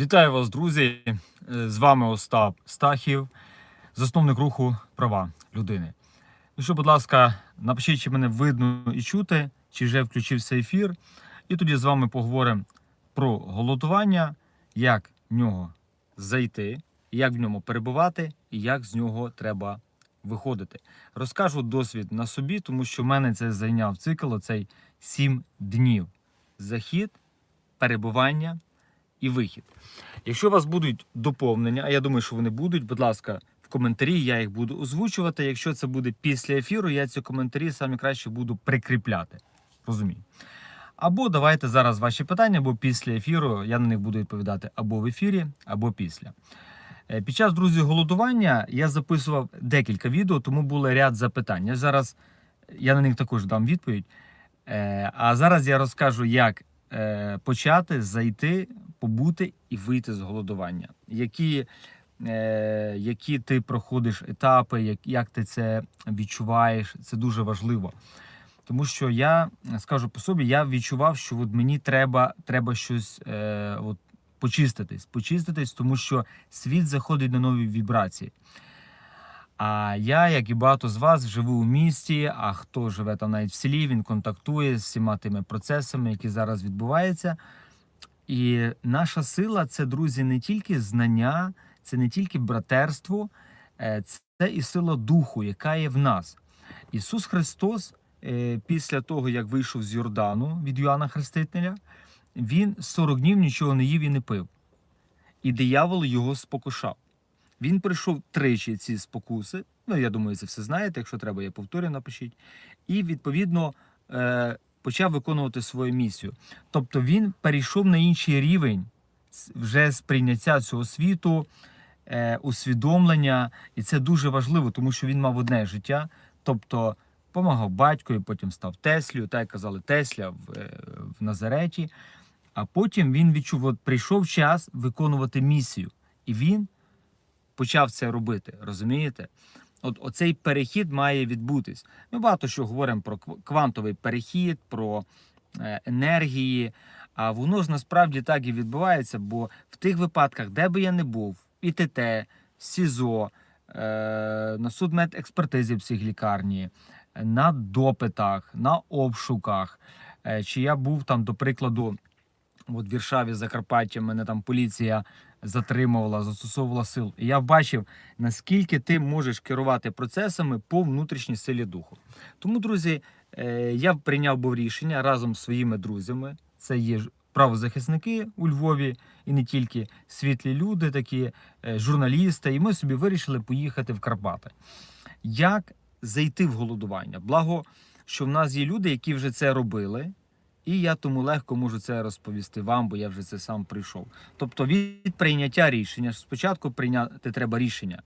Вітаю вас, друзі! Е, З вами Остап Стахів, засновник руху права людини. Ну що, будь ласка, напишіть, чи мене видно і чути, чи вже включився ефір. І тоді з вами поговоримо про голодування, як в нього зайти, як в ньому перебувати і як з нього треба виходити. Розкажу досвід на собі, тому що в мене це зайняв цикл оцей 7 днів. Захід, перебування і вихід. Якщо у вас будуть доповнення, а я думаю, що вони будуть, будь ласка, в коментарі я їх буду озвучувати. Якщо це буде після ефіру, я ці коментарі саме краще буду прикріпляти. Розумію. Або давайте зараз ваші питання, бо після ефіру я на них буду відповідати або в ефірі, або після. Е, Під час друзі голодування я записував декілька відео, тому було ряд запитань. Я зараз я на них також дам відповідь. Е, А зараз я розкажу, як е, почати зайти, побути і вийти з голодування. Які, е, які ти проходиш етапи, як, як ти це відчуваєш, це дуже важливо. Тому що я скажу по собі, я відчував, що от мені треба, треба щось е, от, почиститись, почиститись, тому що світ заходить на нові вібрації. А я, як і багато з вас, живу у місті. А хто живе там навіть в селі, він контактує з всіма тими процесами, які зараз відбуваються. І наша сила це, друзі, не тільки знання, це не тільки братерство, е, це і сила духу, яка є в нас. Ісус Христос, е, після того, як вийшов з Йордану від Йоанна Хрестителя, він 40 днів нічого не їв і не пив. І диявол його спокушав. Він прийшов тричі ці спокуси. Ну, я думаю, це все знаєте. Якщо треба, я повторю, напишіть. І відповідно е, почав виконувати свою місію. Тобто він перейшов на інший рівень вже сприйняття цього світу, е, усвідомлення. І це дуже важливо, тому що він мав одне життя. Тобто допомагав батькові, потім став Теслію, так як казали Тесля в, е, в Назареті. А потім він відчув, от прийшов час виконувати місію. І він почав це робити. Розумієте? От оцей перехід має відбутись. Ми багато що говоримо про квантовий перехід, про е, енергії. А воно ж насправді так і відбувається, бо в тих випадках, де би я не був, ІТТ, СІЗО, е, на судмедекспертизі психлікарні, на допитах, на обшуках, е, чи я був там, до прикладу, от в Віршаві, Закарпаття, мене там поліція затримувала, застосовувала сил. І я бачив, наскільки ти можеш керувати процесами по внутрішній силі духу. Тому, друзі, е, я прийняв був рішення разом з своїми друзями. Це є правозахисники у Львові і не тільки світлі люди, такі е, журналісти. І ми собі вирішили поїхати в Карпати. Як зайти в голодування? Благо, що в нас є люди, які вже це робили. І я тому легко можу це розповісти вам, бо я вже це сам прийшов. Тобто від прийняття рішення, спочатку прийняти треба рішення,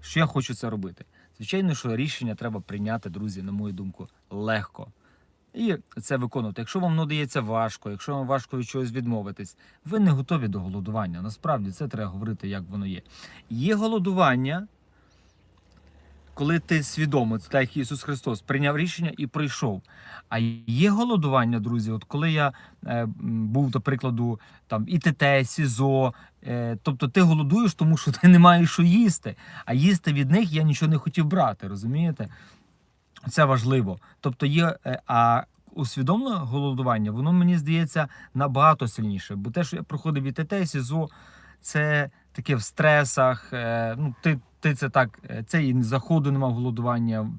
що я хочу це робити. Звичайно, що рішення треба прийняти, друзі, на мою думку, легко. І це виконувати. Якщо вам надається важко, якщо вам важко від чогось відмовитись, ви не готові до голодування. Насправді це треба говорити, як воно є. Є голодування, коли ти свідомо, так як Ісус Христос прийняв рішення і прийшов. А є голодування, друзі. От коли я е, був, до прикладу, там ІТТ, СІЗО, е, тобто ти голодуєш, тому що ти не маєш що їсти. А їсти від них я нічого не хотів брати, розумієте? Це важливо. Тобто є, е, а усвідомлене голодування, воно мені здається набагато сильніше. Бо те, що я проходив ІТТ, СІЗО, це таке в стресах. е, Ну, ти, ти це так, е, це і заходу немає голодування.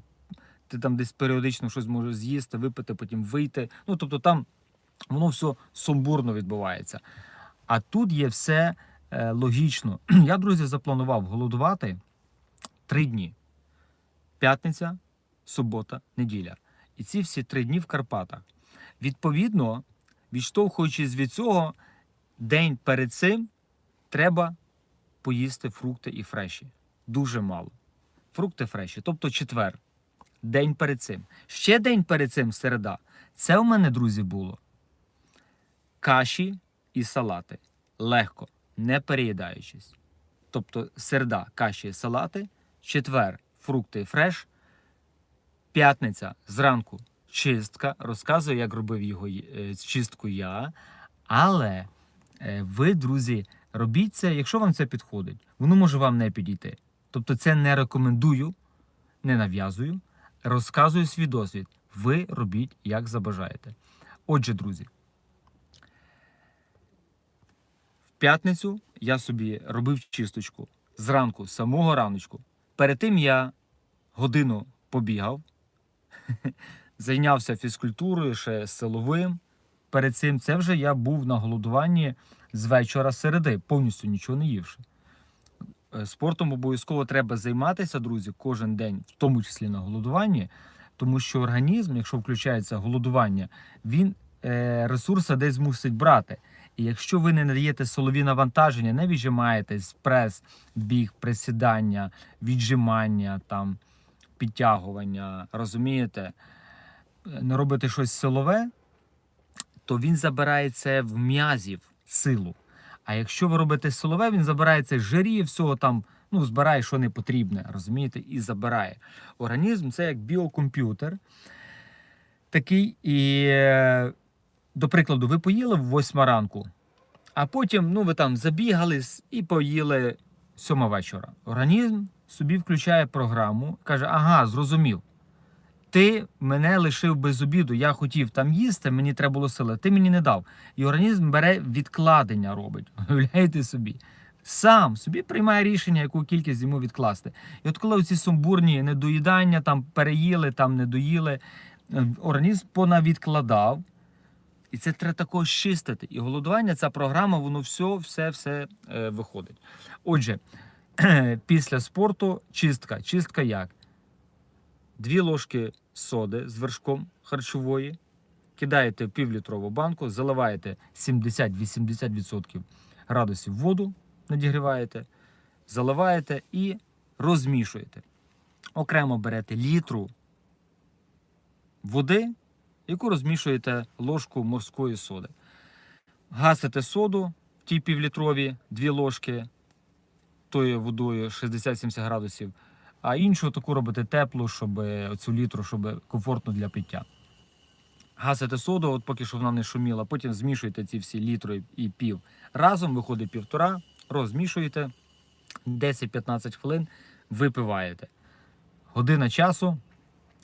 Ти там десь періодично щось можеш з'їсти, випити, потім вийти. Ну, тобто там воно все сумбурно відбувається. А тут є все е, логічно. Я, друзі, запланував голодувати три дні: п'ятниця, субота, неділя. І ці всі три дні в Карпатах. Відповідно, відштовхуючись від цього, день перед цим треба поїсти фрукти і фреші. Дуже мало. Фрукти фреші, тобто четвер. День перед цим. Ще день перед цим середа. Це у мене, друзі, було каші і салати. Легко, не переїдаючись. Тобто середа, каші і салати, четвер, фрукти і фреш, п'ятниця зранку чистка. Розказую, як робив його е, чистку я. Але е, ви, друзі, Робіть це, якщо вам це підходить, воно може вам не підійти. Тобто, це не рекомендую, не нав'язую, розказую свій досвід. Ви робіть, як забажаєте. Отже, друзі, в п'ятницю я собі робив чисточку зранку, самого раночку. Перед тим я годину побігав, зайнявся фізкультурою, ще силовим. Перед цим це вже я був на голодуванні з вечора середи, повністю нічого не ївши. Е, Спортом обов'язково треба займатися, друзі, кожен день, в тому числі на голодуванні, тому що організм, якщо включається голодування, він е, ресурси десь мусить брати. І якщо ви не надаєте силові навантаження, не віджимаєтесь, прес, біг, присідання, віджимання, там, підтягування, розумієте, е, не робите щось силове, то він забирає це в м'язів силу. А якщо ви робите силове, він забирає це з жирів, всього там, ну, збирає, що не потрібне, розумієте, і забирає. Організм це як біокомп'ютер. Такий, і, е, до прикладу, ви поїли в 8 ранку, а потім ну, ви там забігались і поїли 7 вечора. Організм собі включає програму, каже: ага, зрозумів. Ти мене лишив без обіду, я хотів там їсти, мені треба було сили, ти мені не дав. І організм бере відкладення, робить. Уявляєте собі. Сам собі приймає рішення, яку кількість йому відкласти. І от коли ці сумбурні недоїдання, там переїли, там не доїли, е, організм понавідкладав. І це треба також чистити. І голодування, ця програма, воно все, все, все е, виходить. Отже, після спорту чистка. Чистка як? Дві ложки соди з вершком харчової, кидаєте в півлітрову банку, заливаєте 70-80% градусів воду, надігріваєте, заливаєте і розмішуєте. Окремо берете літру води, яку розмішуєте ложку морської соди. Гасите соду в тій півлітрові, дві ложки тою водою 60-70 градусів а іншу таку робите теплу, щоб оцю літру, щоб комфортно для пиття. Гасите соду, от поки що вона не шуміла, потім змішуєте ці всі літри і пів. Разом виходить півтора, розмішуєте 10-15 хвилин, випиваєте. Година часу,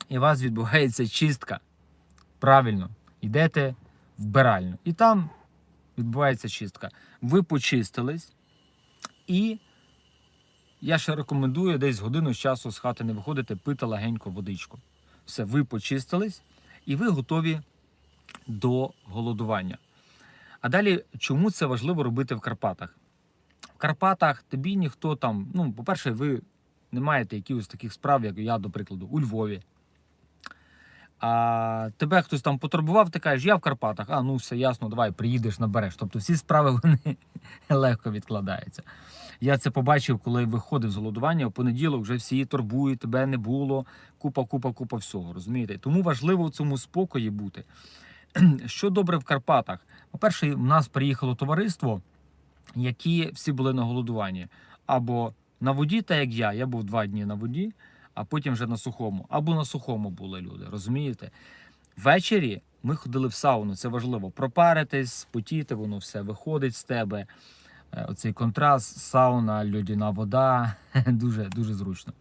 і у вас відбувається чистка. Правильно, йдете в биральню. І там відбувається чистка. Ви почистились і я ще рекомендую десь годину з часу з хати не виходити, пити легенько водичку. Все, ви почистились і ви готові до голодування. А далі, чому це важливо робити в Карпатах? В Карпатах тобі ніхто там, ну, по-перше, ви не маєте якихось таких справ, як я, до прикладу, у Львові. А тебе хтось там потурбував, ти кажеш, я в Карпатах, а ну все ясно, давай приїдеш, набереш. Тобто всі справи вони легко відкладаються. Я це побачив, коли виходив з голодування. В понеділок вже всі турбують, тебе не було. Купа, купа, купа всього. Розумієте? Тому важливо в цьому спокої бути. Що добре в Карпатах? По-перше, у нас приїхало товариство, які всі були на голодуванні. Або на воді, так як я. Я був два дні на воді, а потім вже на сухому. Або на сухому були люди. Розумієте? Ввечері ми ходили в сауну, це важливо. Пропаритись, потіти, воно все виходить з тебе. Е, Оцей контраст, сауна, льодяна вода дуже дуже зручно.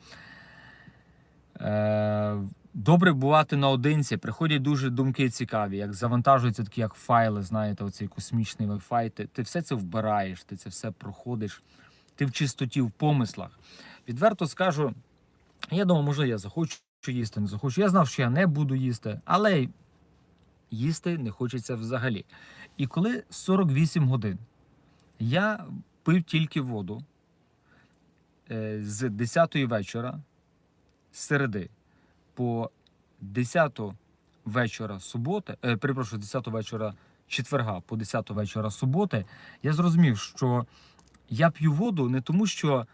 Е, Добре бувати наодинці. Приходять дуже думки цікаві, як завантажуються такі, як файли, знаєте, оцей космічний Wi-Fi. Ти, ти все це вбираєш, ти це все проходиш, ти в чистоті, в помислах. Відверто скажу, я думаю, може, я захочу їсти, не захочу. Я знав, що я не буду їсти, але їсти не хочеться взагалі. І коли 48 годин я пив тільки воду е, з 10 вечора, з середи по 10 вечора суботи, е, перепрошую, 10 вечора четверга по 10 вечора суботи, я зрозумів, що я п'ю воду не тому, що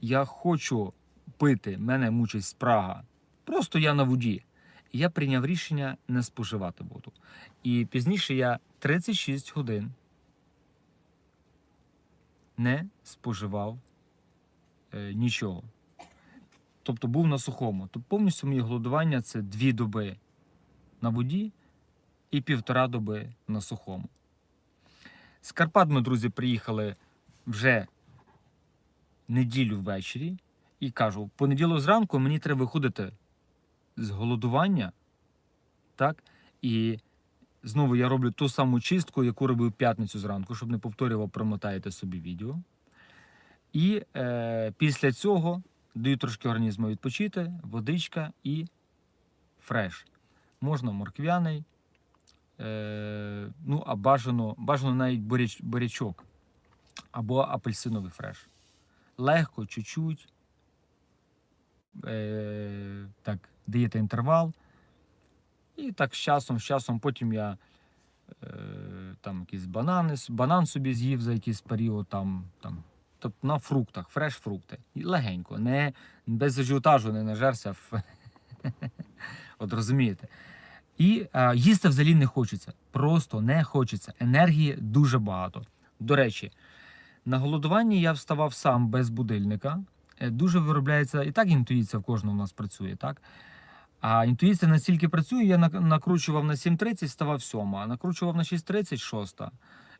я хочу пити, мене мучить спрага. Просто я на воді. Я прийняв рішення не споживати воду. І пізніше я 36 годин не споживав е, нічого. Тобто був на сухому. Тобто повністю моє голодування це дві доби на воді і півтора доби на сухому. З Карпат ми, друзі, приїхали вже неділю ввечері і кажу: в понеділок зранку мені треба виходити з голодування. Так? І знову я роблю ту саму чистку, яку робив п'ятницю зранку, щоб не повторював, промотаєте собі відео. І е, після цього даю трошки організму відпочити, водичка і фреш. Можна морквяний, е, ну, а бажано, бажано навіть буряч, бурячок або апельсиновий фреш. Легко, чуть-чуть. Е, так, даєте інтервал. І так з часом, з часом потім я е, там якісь банани, банан собі з'їв за якийсь період, там, там, тобто на фруктах, фреш-фрукти. І легенько, не, без ажіотажу не нажерся. От розумієте. І е, їсти взагалі не хочеться. Просто не хочеться. Енергії дуже багато. До речі, на голодуванні я вставав сам без будильника. Е, Дуже виробляється, і так інтуїція в кожного у нас працює, так? А інтуїція настільки працює, я накручував на 7.30, ставав 7, а накручував на 6.30, 6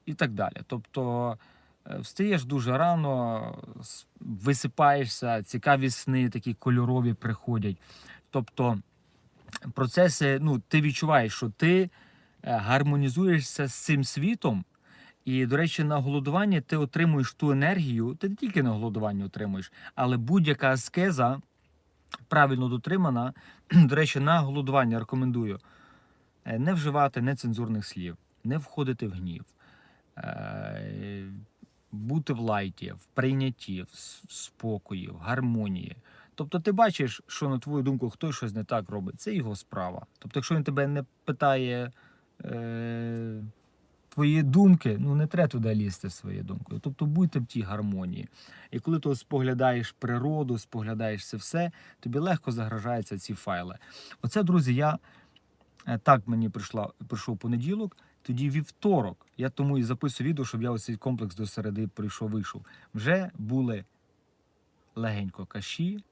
і так далі. Тобто е, встаєш дуже рано, висипаєшся, цікаві сни, такі кольорові приходять. Тобто процеси, ну, ти відчуваєш, що ти е, гармонізуєшся з цим світом. І, до речі, на голодуванні ти отримуєш ту енергію, ти не тільки на голодуванні отримуєш, але будь-яка аскеза правильно дотримана. До речі, на голодування рекомендую е, не вживати нецензурних слів, не входити в гнів, е, бути в лайті, в прийнятті, в спокої, в гармонії. Тобто ти бачиш, що на твою думку хтось щось не так робить, це його справа. Тобто, якщо він тебе не питає твої думки, ну не треба туди лізти своєю думкою. Тобто будьте в тій гармонії. І коли ти споглядаєш природу, споглядаєш це все, тобі легко загражаються ці файли. Оце, друзі, я е, так мені прийшла, прийшов понеділок. Тоді вівторок, я тому і записую відео, щоб я ось цей комплекс до середи прийшов, вийшов. Вже були легенько каші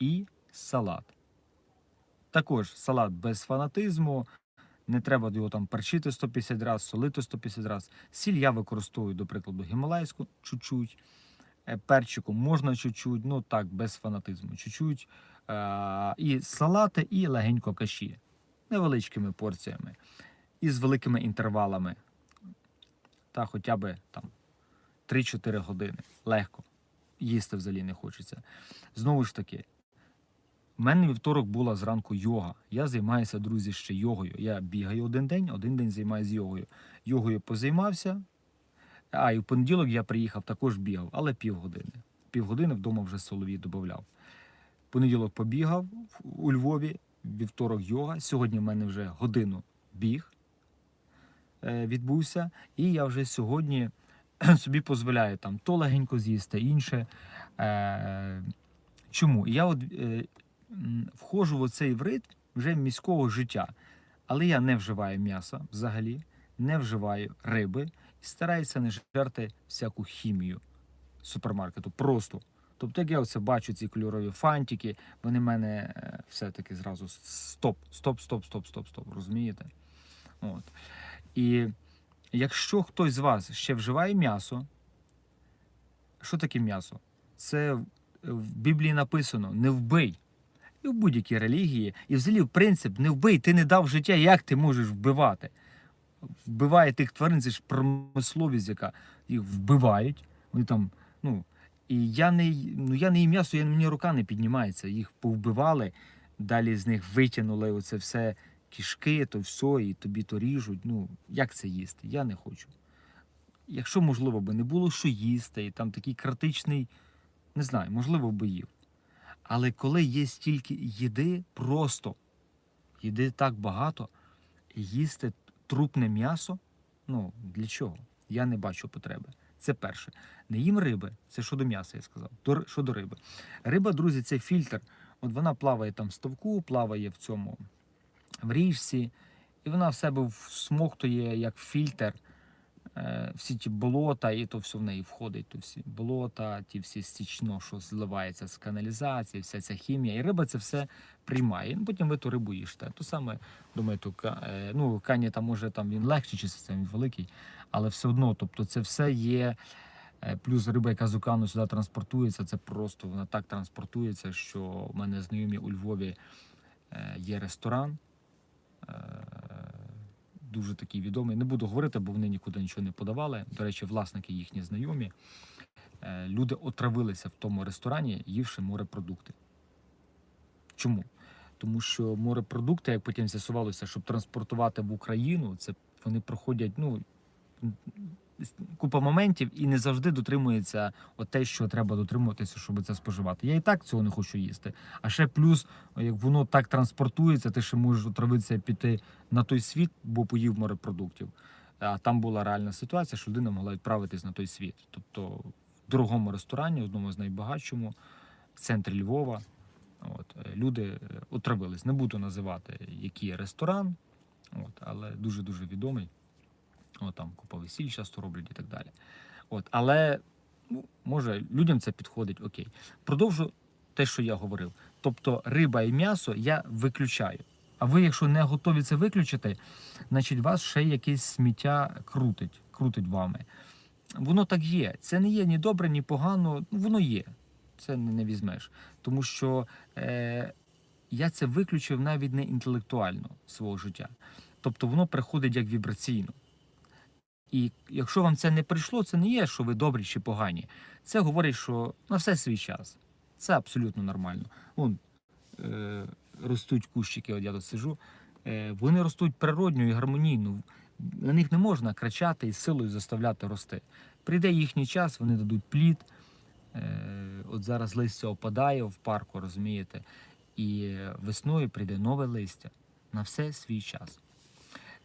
і салат. Також салат без фанатизму. Не треба його там перчити 150 разів, солити 150 разів. Сіль я використовую, до прикладу, гімалайську чуть-чуть. Е, Перчику можна чуть-чуть, ну так, без фанатизму. Чуть-чуть. Е, І салати, і легенько каші. Невеличкими порціями. І з великими інтервалами. Та хоча б там 3-4 години. Легко. Їсти взагалі не хочеться. Знову ж таки, у мене вівторок була зранку йога. Я займаюся, друзі, ще йогою. Я бігаю один день, один день займаюся йогою. Йогою позаймався. А, і в понеділок я приїхав, також бігав, але півгодини. Півгодини вдома вже соловій додавав. Понеділок побігав у Львові, вівторок йога. Сьогодні в мене вже годину біг е, відбувся. І я вже сьогодні собі дозволяю там то легенько з'їсти, інше. Е, чому? Я от м, входжу в оцей в ритм вже міського життя. Але я не вживаю м'яса взагалі, не вживаю риби і стараюся не жерти всяку хімію супермаркету. Просто. Тобто, як я оце бачу ці кольорові фантики, вони в мене е, все-таки зразу стоп, стоп, стоп, стоп, стоп, стоп. Розумієте? От. І якщо хтось з вас ще вживає м'ясо, що таке м'ясо? Це в Біблії написано: не вбий. І в будь-якій релігії, і взагалі, в принцип, не вбий, ти не дав життя, як ти можеш вбивати? Вбиває тих тварин, це ж промисловість, яка їх вбивають. Вони там, ну, і я не, ну, я не їм м'ясо, я, мені рука не піднімається. Їх повбивали, далі з них витягнули оце все кішки, то все, і тобі то ріжуть. Ну, як це їсти? Я не хочу. Якщо, можливо, би не було що їсти, і там такий критичний, не знаю, можливо, би їв. Але коли є стільки їди, просто їди так багато, їсти трупне м'ясо, ну для чого? Я не бачу потреби. Це перше. Не їм риби, це щодо м'яса, я сказав. До, щодо риби. Риба, друзі, це фільтр. От вона плаває там в ставку, плаває в цьому в річці, і вона в себе всмоктує як фільтр всі ті болота, і то все в неї входить. То всі болота, ті всі стічно, що зливається з каналізації, вся ця хімія. І риба це все приймає. Ну, потім ви ту рибу їжте. То саме, думаю, то, е, ну, кані там може там він легший, це він великий, але все одно, тобто це все є. е, Плюс риба, яка з океану сюди транспортується, це просто вона так транспортується, що в мене знайомі у Львові е, є ресторан. Дуже такий відомий. Не буду говорити, бо вони нікуди нічого не подавали. До речі, власники їхні знайомі. Е, Люди отравилися в тому ресторані, ївши морепродукти. Чому? Тому що морепродукти, як потім з'ясувалося, щоб транспортувати в Україну, це вони проходять ну, купа моментів і не завжди дотримується от те, що треба дотримуватися, щоб це споживати. Я і так цього не хочу їсти. А ще плюс, як воно так транспортується, ти ще можеш отравитися піти на той світ, бо поїв морепродуктів. А там була реальна ситуація, що людина могла відправитись на той світ. Тобто в дорогому ресторані, одному з найбагатшому, в центрі Львова. От, е, люди е, отравились. Не буду називати, який ресторан, от, але дуже-дуже відомий. От, там купа весіль часто роблять і так далі. От, але ну, може людям це підходить окей. Продовжу те, що я говорив. Тобто риба і м'ясо я виключаю. А ви, якщо не готові це виключити, значить вас ще якесь сміття крутить, крутить вами. Воно так є. Це не є ні добре, ні погано. Ну, воно є. Це не, візьмеш. Тому що е, я це виключив навіть не інтелектуально свого життя. Тобто воно приходить як вібраційно. І якщо вам це не прийшло, це не є, що ви добрі чи погані. Це говорить, що на все свій час. Це абсолютно нормально. Вон, е, ростуть кущики, от я тут сижу, е, вони ростуть природньо і гармонійно. На них не можна кричати і силою заставляти рости. Прийде їхній час, вони дадуть плід. Е, от зараз листя опадає в парку, розумієте, і весною прийде нове листя. На все свій час.